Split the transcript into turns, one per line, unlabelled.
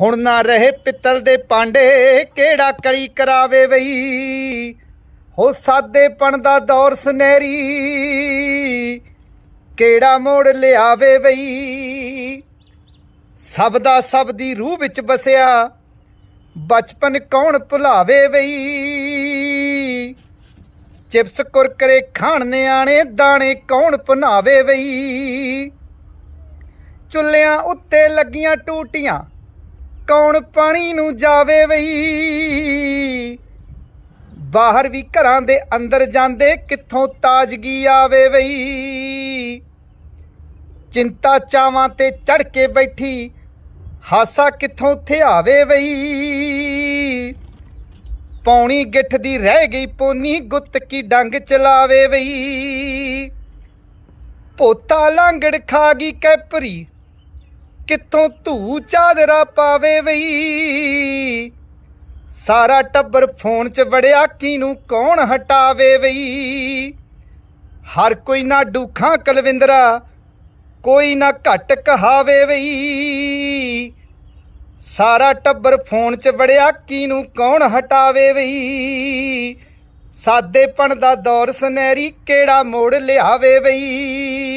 ਹੁਣ ਨਾ ਰਹੇ ਪਿੱਤਲ ਦੇ ਪਾਂਡੇ, ਕਿਹੜਾ ਕਲੀ ਕਰਾਵੇ ਵਈ? ਹੋ ਸਾਦੇਪਣ ਦਾ ਦੌਰ ਸੁਨਹਿਰੀ, ਕਿਹੜਾ ਮੋੜ ਲਿਆਵੇ ਵਈ? ਸਭ ਦਾ ਸਭ ਦੀ ਰੂਹ ਵਿੱਚ ਵਸਿਆ, ਬਚਪਨ ਕੌਣ ਭੁਲਾਵੇ ਵਈ? ਚਿਪਸ ਕੁਰਕਰੇ ਖਾਣ ਨਿਆਣੇ, ਦਾਣੇ ਕੌਣ ਭੁਨਾਵੇ ਵਈ? ਚੁੱਲ੍ਹਿਆਂ ਉੱਤੇ ਲੱਗੀਆਂ ਟੂਟੀਆਂ ਕੌਣ ਪਾਣੀ ਨੂੰ ਜਾਵੇ ਵਈ? ਬਾਹਰ ਵੀ ਘਰਾਂ ਦੇ ਅੰਦਰ ਜਾਂਦੇ ਕਿੱਥੋਂ ਤਾਜ਼ਗੀ ਆਵੇ ਵਈ? ਚਿੰਤਾ ਚਾਵਾਂ ਤੇ ਚੜ ਕੇ ਬੈਠੀ, ਹਾਸਾ ਕਿੱਥੋਂ ਥਿਆਵੇ ਵਈ? ਪੌਣੀ ਗਿੱਠ ਦੀ ਰਹਿ ਗਈ ਪੋਨੀ, ਗੁੱਤ ਕੀ ਡੰਗ ਚਲਾਵੇ ਵਈ? ਪੋਤਾ ਲਾਂਗੜ ਖਾ ਗਈ ਕੈਪਰੀ ਕਿੱਥੋਂ ਧੂ ਚਾਦਰਾ ਪਾਵੇ ਵਈ? ਸਾਰਾ ਟੱਬਰ ਫੋਨ 'ਚ ਵੜਿਆ ਕਿਨੂੰ ਕੌਣ ਹਟਾਵੇ ਵਈ? ਹਰ ਕੋਈ ਨਾ ਡੂਖਾਂ ਕਲਵਿੰਦਰਾ, ਕੋਈ ਨਾ ਘਟ ਕਹਾਵੇ ਵਈ? ਸਾਰਾ ਟੱਬਰ ਫੋਨ 'ਚ ਵੜਿਆ ਕਿਨੂੰ ਕੌਣ ਹਟਾਵੇ ਵਈ? ਸਾਦੇਪਣ ਦਾ ਦੌਰ ਸੁਨਹਿਰੀ ਕਿਹੜਾ ਮੋੜ ਲਿਆਵੇ ਵਈ?